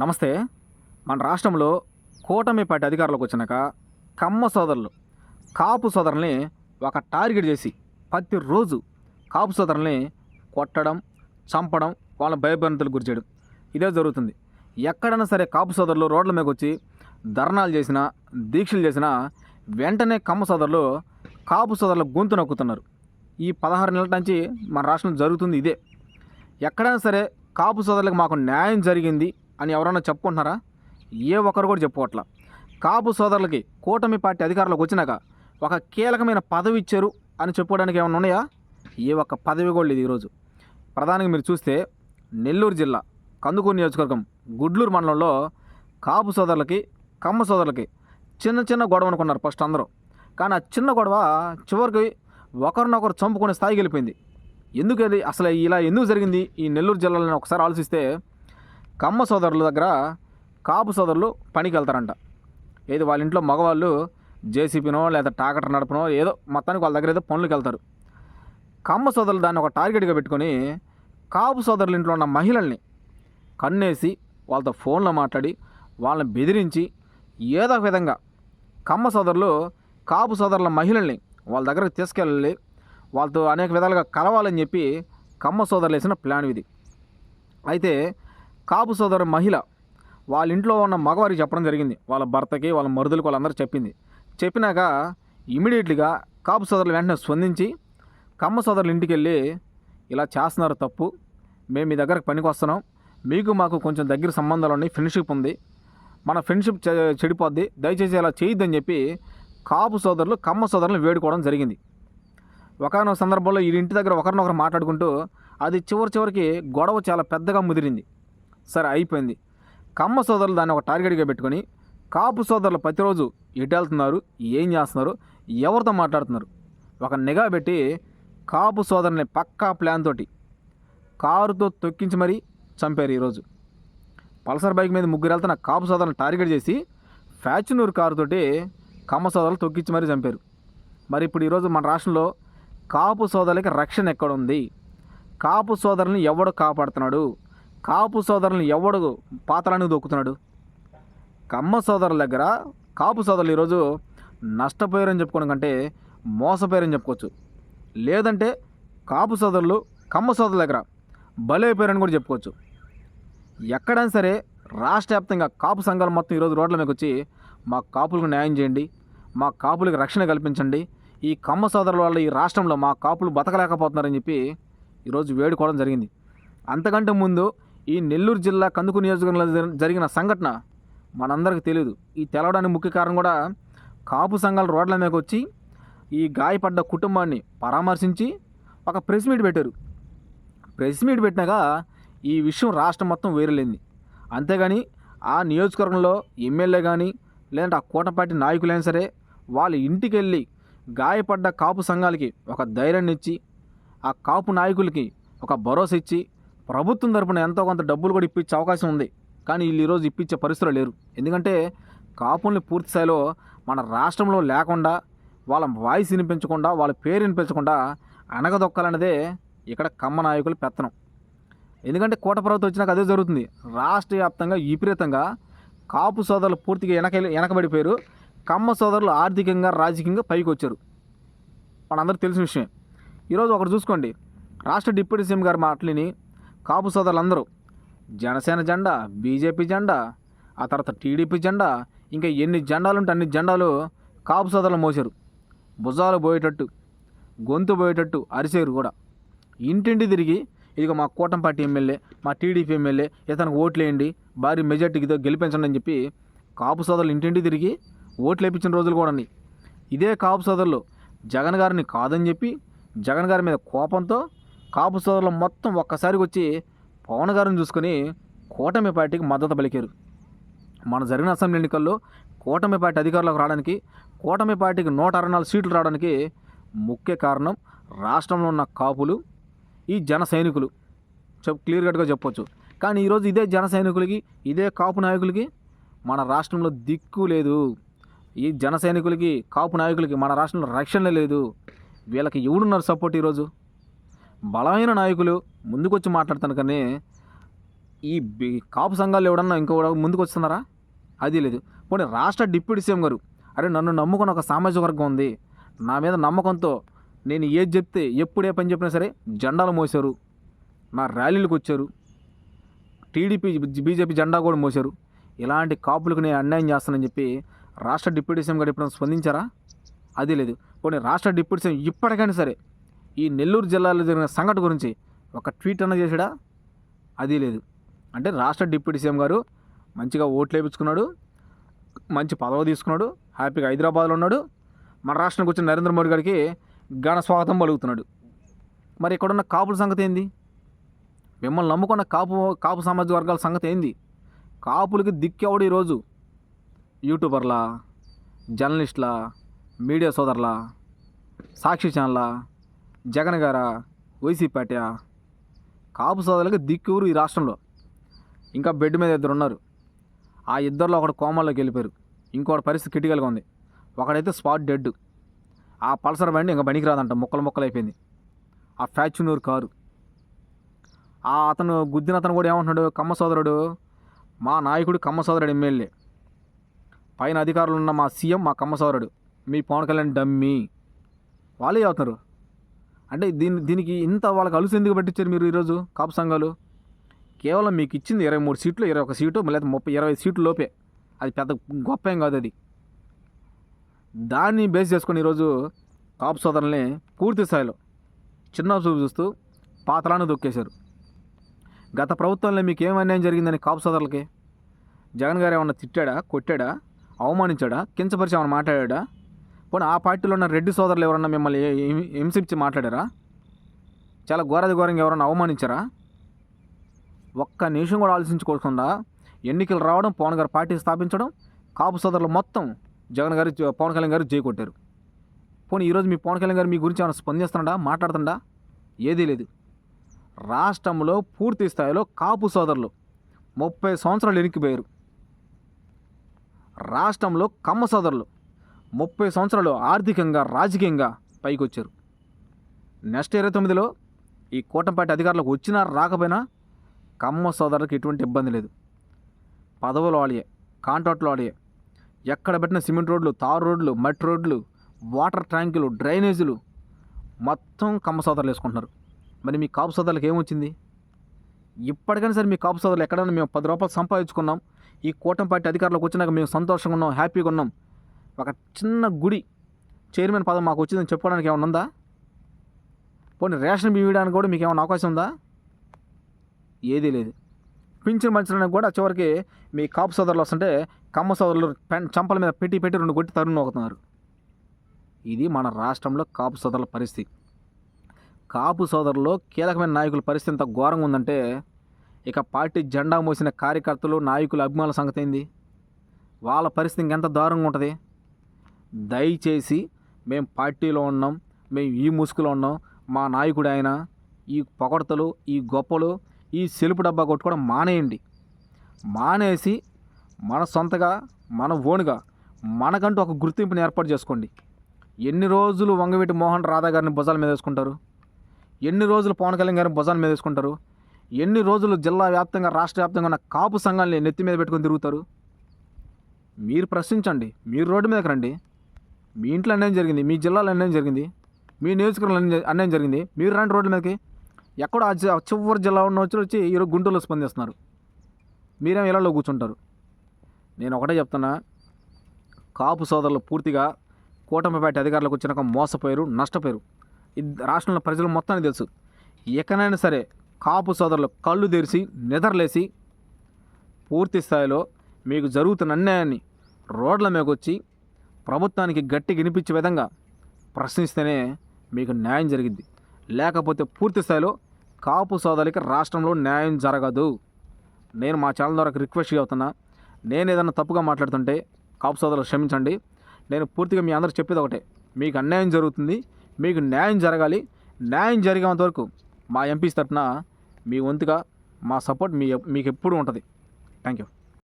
నమస్తే. మన రాష్ట్రంలో కూటమి పార్టీ అధికారంలోకి వచ్చినాక కమ్మ సోదరులు కాపు సోదరుల్ని ఒక టార్గెట్ చేసి ప్రతిరోజు కాపు సోదరుల్ని కొట్టడం చంపడం వాళ్ళ భయభ్రాంతులకు గురి చేయడం ఇదే జరుగుతుంది. ఎక్కడైనా సరే కాపు సోదరులు రోడ్ల మీదకి వచ్చి ధర్నాలు చేసినా దీక్షలు చేసినా వెంటనే కమ్మ సోదరులు కాపు సోదరుల గొంతు నొక్కుతున్నారు. ఈ పదహారు నెలల నుంచి మన రాష్ట్రం జరుగుతుంది ఇదే. ఎక్కడైనా సరే కాపు సోదరులకు మాకు న్యాయం జరిగింది అని ఎవరైనా చెప్పుకుంటున్నారా? ఏ ఒక్కరు కూడా చెప్పుకోవట్లా. కాపు సోదరులకి కూటమి పార్టీ అధికారంలోకి వచ్చినాక ఒక కీలకమైన పదవి ఇచ్చారు అని చెప్పుకోవడానికి ఏమైనా ఉన్నాయా? ఏ ఒక్క పదవి కూడా లేదు ఈరోజు. ప్రధానంగా మీరు చూస్తే నెల్లూరు జిల్లా కందుకూరు నియోజకవర్గం గుడ్లూరు మండలంలో కాపు సోదరులకి కమ్మ సోదరులకి చిన్న చిన్న గొడవ అనుకున్నారు ఫస్ట్ అందరూ. కానీ ఆ చిన్న గొడవ చివరికి ఒకరినొకరు చంపుకునే స్థాయికి వెళ్ళిపోయింది. ఎందుకు అది? అసలు ఇలా ఎందుకు జరిగింది? ఈ నెల్లూరు జిల్లాలో ఒకసారి ఆలోచిస్తే కమ్మ సోదరుల దగ్గర కాపు సోదరులు పనికి వెళ్తారంట ఏది వాళ్ళ ఇంట్లో మగవాళ్ళు జేసీపీనో లేదా టాకటర్ నడపనో ఏదో మొత్తానికి వాళ్ళ దగ్గర ఏదో పనులకు వెళ్తారు కమ్మ సోదరులు దాన్ని ఒక టార్గెట్గా పెట్టుకొని కాపు సోదరుల ఇంట్లో ఉన్న మహిళల్ని కన్నేసి వాళ్ళతో ఫోన్లో మాట్లాడి వాళ్ళని బెదిరించి ఏదో ఒక విధంగా కమ్మ సోదరులు కాపు సోదరుల మహిళల్ని వాళ్ళ దగ్గరకు తీసుకెళ్ళాలి వాళ్ళతో అనేక విధాలుగా కలవాలని చెప్పి కమ్మ సోదరులు వేసిన ప్లాన్ ఇది. అయితే కాపు సోదరు మహిళ వాళ్ళ ఇంట్లో ఉన్న మగవారికి చెప్పడం జరిగింది. వాళ్ళ భర్తకి వాళ్ళ మరుదులకు వాళ్ళందరూ చెప్పింది. చెప్పినాక ఇమీడియట్లీగా కాపు సోదరులు వెంటనే స్పందించి కమ్మ సోదరుల ఇంటికి వెళ్ళి ఇలా చేస్తున్నారు తప్పు. మేము మీ దగ్గరకు పనికి వస్తున్నాం మీకు మాకు కొంచెం దగ్గర సంబంధాలు ఉన్నాయి. ఫ్రెండ్షిప్ ఉంది. మన ఫ్రెండ్షిప్ చె- చెడిపోద్ది. దయచేసి అలా చేయొద్దని చెప్పి కాపు సోదరులు కమ్మ సోదరులు వేడుకోవడం జరిగింది. ఒకనొక సందర్భంలో ఈ ఇంటి దగ్గర ఒకరినొకరు మాట్లాడుకుంటూ అది చివరి చివరికి గొడవ చాలా పెద్దగా ముదిరింది. సరే అయిపోయింది. కమ్మ సోదరులు దాన్ని ఒక టార్గెట్గా పెట్టుకొని కాపు సోదరులు ప్రతిరోజు ఎటు వెళ్తున్నారు ఏం చేస్తున్నారు ఎవరితో మాట్లాడుతున్నారు? ఒక నిఘా పెట్టి కాపు సోదరుని పక్కా ప్లాన్ తోటి కారుతో తొక్కించి మరీ చంపారు ఈరోజు. పల్సర్ బైక్ మీద ముగ్గురు వెళ్తున్న కాపు సోదరులను టార్గెట్ చేసి ఫ్యాచునూర్ కారుతోటి కమ్మ సోదరులు తొక్కించి మరీ చంపారు. మరి ఇప్పుడు ఈరోజు మన రాష్ట్రంలో కాపు సోదరులకి రక్షణ ఎక్కడ ఉంది కాపు సోదరుని ఎవడు కాపాడుతున్నాడు? కాపు సోదరులను ఎవడు పాత్రలను దొక్కుతున్నాడు కమ్మ సోదరుల దగ్గర కాపు సోదరులు ఈరోజు నష్టపోయారని చెప్పుకోవడం కంటే మోసపోయారని చెప్పుకోవచ్చు. లేదంటే కాపు సోదరులు కమ్మ సోదరుల దగ్గర బలైపోయారని కూడా చెప్పుకోవచ్చు. ఎక్కడైనా సరే రాష్ట్ర వ్యాప్తంగా కాపు సంఘాలు మొత్తం ఈరోజు రోడ్ల మీదకి వచ్చి మా కాపులకు న్యాయం చేయండి మా కాపులకు రక్షణ కల్పించండి ఈ కమ్మ సోదరుల వల్ల ఈ రాష్ట్రంలో మా కాపులు బతకలేకపోతున్నారని చెప్పి ఈరోజు వేడుకోవడం జరిగింది. అంతకంటే ముందు ఈ నెల్లూరు జిల్లా కందుకు నియోజకవర్గంలో జరిగిన సంఘటన మనందరికీ తెలియదు ఈ తెలవడానికి ముఖ్య కారణం కూడా కాపు సంఘాలు రోడ్ల మీదకి వచ్చి ఈ గాయపడ్డ కుటుంబాన్ని పరామర్శించి ఒక ప్రెస్ మీట్ పెట్టారు. ప్రెస్ మీట్ పెట్టినాక ఈ విషయం రాష్ట్రం మొత్తం వేరలేంది. అంతేగాని ఆ నియోజకవర్గంలో ఎమ్మెల్యే కానీ లేదంటే ఆ కూటపాటి నాయకులైనా సరే వాళ్ళ ఇంటికి వెళ్ళి గాయపడ్డ కాపు సంఘాలకి ఒక ధైర్యాన్ని ఇచ్చి ఆ కాపు నాయకులకి ఒక భరోసా ఇచ్చి ప్రభుత్వం తరపున ఎంతో కొంత డబ్బులు కూడా ఇప్పించే అవకాశం ఉంది. కానీ వీళ్ళు ఈరోజు ఇప్పించే పరిస్థితులు లేరు. ఎందుకంటే కాపుల్ని పూర్తి స్థాయిలో మన రాష్ట్రంలో లేకుండా వాళ్ళ వాయిస్ వినిపించకుండా వాళ్ళ పేరు వినిపించకుండా అనగదొక్కాలన్నదే ఇక్కడ కమ్మ నాయకుల పెత్తనం. ఎందుకంటే కోట ప్రభుత్వం వచ్చినాక అదే జరుగుతుంది. రాష్ట్ర వ్యాప్తంగా విపరీతంగా కాపు సోదరులు పూర్తిగా వెనక వెనకబడిపోయారు. కమ్మ సోదరులు ఆర్థికంగా రాజకీయంగా పైకి వచ్చారు మనందరికీ తెలిసిన విషయమే. ఈరోజు ఒకటి చూసుకోండి. రాష్ట్ర డిప్యూటీ సీఎం గారి మాటలని కాపు సోదరులందరూ. జనసేన జెండా బీజేపీ జెండా ఆ తర్వాత టీడీపీ జెండా ఇంకా ఎన్ని జెండాలు ఉంటే అన్ని జెండాలు కాపు సోదరులు మోసారు భుజాలు పోయేటట్టు గొంతు పోయేటట్టు అరిసేరు కూడా. ఇంటింటి తిరిగి ఇదిగో మా కూటమి పార్టీ ఎమ్మెల్యే మా టీడీపీ ఎమ్మెల్యే ఇతనికి ఓట్లు వేయండి భారీ మెజార్టీకి గెలిపించండి అని చెప్పి కాపు సోదరులు ఇంటింటి తిరిగి ఓట్లు వేయించిన రోజులు కూడా ఇదే కాపు సోదరులు జగన్ గారిని కాదని చెప్పి జగన్ గారి మీద కోపంతో కాపు సోదరులు మొత్తం ఒక్కసారికి వచ్చి పవన్ గారిని చూసుకొని కూటమి పార్టీకి మద్దతు పలికారు. మన జరిగిన అసెంబ్లీ ఎన్నికల్లో కూటమి పార్టీ అధికారులకు రావడానికి కూటమి పార్టీకి నూట అరవై నాలుగు సీట్లు రావడానికి ముఖ్య కారణం రాష్ట్రంలో ఉన్న కాపులు ఈ జన సైనికులు. చెప్ క్లియర్ కట్గా చెప్పొచ్చు. కానీ ఈరోజు ఇదే జన సైనికులకి ఇదే కాపు నాయకులకి మన రాష్ట్రంలో దిక్కు లేదు. ఈ జన సైనికులకి కాపు నాయకులకి మన రాష్ట్రంలో రక్షణ లేదు. వీళ్ళకి ఎవడున్నారు సపోర్ట్ ఈరోజు? బలమైన నాయకులు ముందుకొచ్చి మాట్లాడతాను కానీ ఈ కాపు సంఘాలు ఎవడన్నా ఇంకో ముందుకు వస్తున్నారా అది లేదు. పోనీ రాష్ట్ర డిప్యూటీ సీఎం గారు అరే నన్ను నమ్ముకున్న ఒక సామాజిక వర్గం ఉంది. నా మీద నమ్మకంతో నేను ఏది చెప్తే ఎప్పుడే పని చెప్పినా సరే జెండాలు మోసారు నా ర్యాలీలకు వచ్చారు. టీడీపీ బీజేపీ జెండా కూడా మోసారు ఇలాంటి కాపులకు నేను అన్యాయం చేస్తానని చెప్పి రాష్ట్ర డిప్యూటీ సీఎం గారు ఎప్పుడైనా స్పందించారా? అది లేదు. పోనీ రాష్ట్ర డిప్యూటీ సీఎం ఇప్పటికైనా సరే ఈ నెల్లూరు జిల్లాలో జరిగిన సంఘటన గురించి ఒక ట్వీట్ అన్న చేశాడా? అది లేదు. అంటే రాష్ట్ర డిప్యూటీ సీఎం గారు మంచిగా ఓట్లు వేయించుకున్నాడు మంచి పదవి తీసుకున్నాడు హ్యాపీగా హైదరాబాద్లో ఉన్నాడు. మన రాష్ట్రానికి వచ్చిన నరేంద్ర మోడీ గారికి ఘన స్వాగతం పలుకుతున్నాడు. మరి ఇక్కడున్న కాపుల సంగతి ఏంది? మిమ్మల్ని నమ్ముకున్న కాపు కాపు సామాజిక వర్గాల సంగతి ఏంది? కాపులకి దిక్కేవాడు ఈరోజు? యూట్యూబర్లా జర్నలిస్ట్ల మీడియా సోదరులా సాక్షి ఛానల్లా జగన్ గారా వైసీపేట కాపు సోదరులకి దిక్కువరు ఈ రాష్ట్రంలో. ఇంకా బెడ్ మీద ఇద్దరు ఉన్నారు. ఆ ఇద్దరిలో ఒకడు కోమల్లోకి వెళ్ళిపోయారు. ఇంకోటి పరిస్థితి క్రిటికల్గా ఉంది. ఒకడైతే స్పాట్ డెడ్. ఆ పల్సర్ బండి ఇంకా బనికి రాదంట. ముక్కలు ముక్కలు అయిపోయింది. ఆ ఫ్యాచునూర్ కారు. ఆ అతను గుద్దిన అతను కూడా ఏమంటున్నాడు? కమ్మ సోదరుడు మా నాయకుడు కమ్మ సోదరుడు ఎమ్మెల్యే. పైన అధికారులు ఉన్న మా సీఎం మా కమ్మ సోదరుడు. మీ పవన్ కళ్యాణ్ డమ్మి. వాళ్ళే అవుతున్నారు. అంటే దీని దీనికి ఇంత వాళ్ళకి అలుసు ఎందుకు పట్టించారు మీరు ఈరోజు కాపు సంఘాలు? కేవలం మీకు ఇచ్చింది ఇరవై మూడు సీట్లు ఇరవై ఒక సీటు లేదా ముప్పై ఇరవై సీట్లు లోపే. అది పెద్ద గొప్ప ఏం కాదు అది. దాన్ని బేస్ చేసుకొని ఈరోజు కాపు సోదరుల్ని పూర్తి స్థాయిలో చిన్న చూపు చూస్తూ పాత్రలను దొక్కేశారు. గత ప్రభుత్వంలో మీకు ఏం అన్యాయం జరిగిందని కాపు సోదరులకి? జగన్ గారు ఏమన్నా తిట్టాడా కొట్టాడా అవమానించాడా కించపరిచి ఏమన్నా మాట్లాడాడా? పోనీ ఆ పార్టీలో ఉన్న రెడ్డి సోదరులు ఎవరన్నా మిమ్మల్ని హింసించి మాట్లాడారా? చాలా ఘోరది ఘోరంగా ఎవరన్నా అవమానించారా? ఒక్క నిమిషం కూడా ఆలోచించుకోకుండా ఎన్నికలు రావడం పవన్ గారు పార్టీ స్థాపించడం కాపు సోదరులు మొత్తం జగన్ గారు పవన్ కళ్యాణ్ గారు చేకొట్టారు పోనీ ఈరోజు మీ పవన్ కళ్యాణ్ గారు మీ గురించి ఏమైనా స్పందిస్తున్నాడా? మాట్లాడుతుండా? ఏదీ లేదు. రాష్ట్రంలో పూర్తి స్థాయిలో కాపు సోదరులు ముప్పై సంవత్సరాలు ఎనికిపోయారు. రాష్ట్రంలో కమ్మ సోదరులు ముప్పై సంవత్సరాలు ఆర్థికంగా రాజకీయంగా పైకి వచ్చారు నెక్స్ట్ ఇరవై తొమ్మిదిలో ఈ కూటమిపాటి అధికారులకు వచ్చినా రాకపోయినా కమ్మ సోదరులకు ఎటువంటి ఇబ్బంది లేదు. పదవులు వాడియే కాంట్రాక్ట్లు వాడియే ఎక్కడ పెట్టిన సిమెంట్ రోడ్లు తారు రోడ్లు మట్టి రోడ్లు వాటర్ ట్యాంకులు డ్రైనేజీలు మొత్తం కమ్మ సోదరులు వేసుకుంటున్నారు. మరి మీ కాపు సోదరులకు ఏమొచ్చింది? ఇప్పటికైనా సరే మీ కాపు సోదరులు ఎక్కడైనా మేము పది రూపాయలు సంపాదించుకున్నాం. ఈ కూటమి పార్టీ అధికారులకు వచ్చినాక మేము సంతోషంగా ఉన్నాం హ్యాపీగా ఉన్నాం. ఒక చిన్న గుడి చైర్మన్ పదం మాకు వచ్చిందని చెప్పుకోవడానికి ఏమైనా ఉందా? పోనీ రేషన్ బియ్యడానికి కూడా మీకు ఏమైనా అవకాశం ఉందా? ఏదీ లేదు. పింఛన్ పంచడానికి కూడా చివరికి మీ కాపు సోదరులు వస్తుంటే కమ్మ సోదరులు పెన్ చంపల మీద పెట్టి పెట్టి రెండు కొట్టి తరుణ్ అవుతున్నారు ఇది మన రాష్ట్రంలో కాపు సోదరుల పరిస్థితి. కాపు సోదరులో కీలకమైన నాయకుల పరిస్థితి ఎంత ఘోరంగా ఉందంటే ఇక పార్టీ జెండా మోసిన కార్యకర్తలు నాయకుల అభిమానుల సంగతి ఏంది? వాళ్ళ పరిస్థితి ఇంకెంత దారుణంగా ఉంటుంది? దయచేసి మేము పార్టీలో ఉన్నాం మేము ఈ ముసుగులో ఉన్నాం మా నాయకుడు ఆయన ఈ పొగడతలు ఈ గొప్పలు ఈ సెలుపు డబ్బా కొట్టుకోవడం మానేయండి. మానేసి మన సొంతగా మన ఓనుగా మనకంటూ ఒక గుర్తింపుని ఏర్పాటు చేసుకోండి. ఎన్ని రోజులు వంగవీటి మోహన్ రాధా గారిని భుజాల మీద వేసుకుంటారు? ఎన్ని రోజులు పవన్ కళ్యాణ్ గారిని భుజాల మీద వేసుకుంటారు? ఎన్ని రోజులు జిల్లా వ్యాప్తంగా రాష్ట్ర వ్యాప్తంగా ఉన్న కాపు సంఘాలని నెత్తి మీద పెట్టుకొని తిరుగుతారు? మీరు ప్రశ్నించండి మీరు రోడ్డు మీదకి రండి. మీ ఇంట్లో అన్యాయం జరిగింది మీ జిల్లాలో అన్యాయం జరిగింది మీ నియోజకవర్గంలో అన్యాయం- అన్యాయం జరిగింది. మీరు రాని రోడ్ల మీదకి ఎక్కడో ఆ జి- ఆ చివరి జిల్లా ఉన్న వచ్చి వచ్చి ఈరోజు గుంటూరులో స్పందిస్తున్నారు. మీరేం ఇళ్ళలో కూర్చుంటారు. నేను ఒకటే చెప్తున్నా కాపు సోదరులు పూర్తిగా కూటమిపేట అధికారులకు వచ్చినాక మోసపోయారు నష్టపోయారు. రాష్ట్రంలో ప్రజలు మొత్తానికి తెలుసు. ఎక్కడైనా సరే కాపు సోదరులు కళ్ళు తెరిచి నిద్రలేసి పూర్తి స్థాయిలో మీకు జరుగుతున్న అన్యాయాన్ని రోడ్ల మీదకి వచ్చి ప్రభుత్వానికి గట్టి వినిపించే విధంగా ప్రశ్నిస్తేనే మీకు న్యాయం జరిగింది. లేకపోతే పూర్తి స్థాయిలో కాపు సోదరులకి రాష్ట్రంలో న్యాయం జరగదు. నేను మా ఛానల్ ద్వారా రిక్వెస్ట్ అవుతున్నా నేను ఏదైనా తప్పుగా మాట్లాడుతుంటే కాపు సోదరులు క్షమించండి. నేను పూర్తిగా మీ అందరూ చెప్పేది ఒకటే. మీకు అన్యాయం జరుగుతుంది. మీకు న్యాయం జరగాలి. న్యాయం జరిగేంత వరకు మా ఎంపీస్ తరఫున మీ వంతుగా మా సపోర్ట్ మీ మీకు ఎప్పుడు ఉంటుంది. Thank you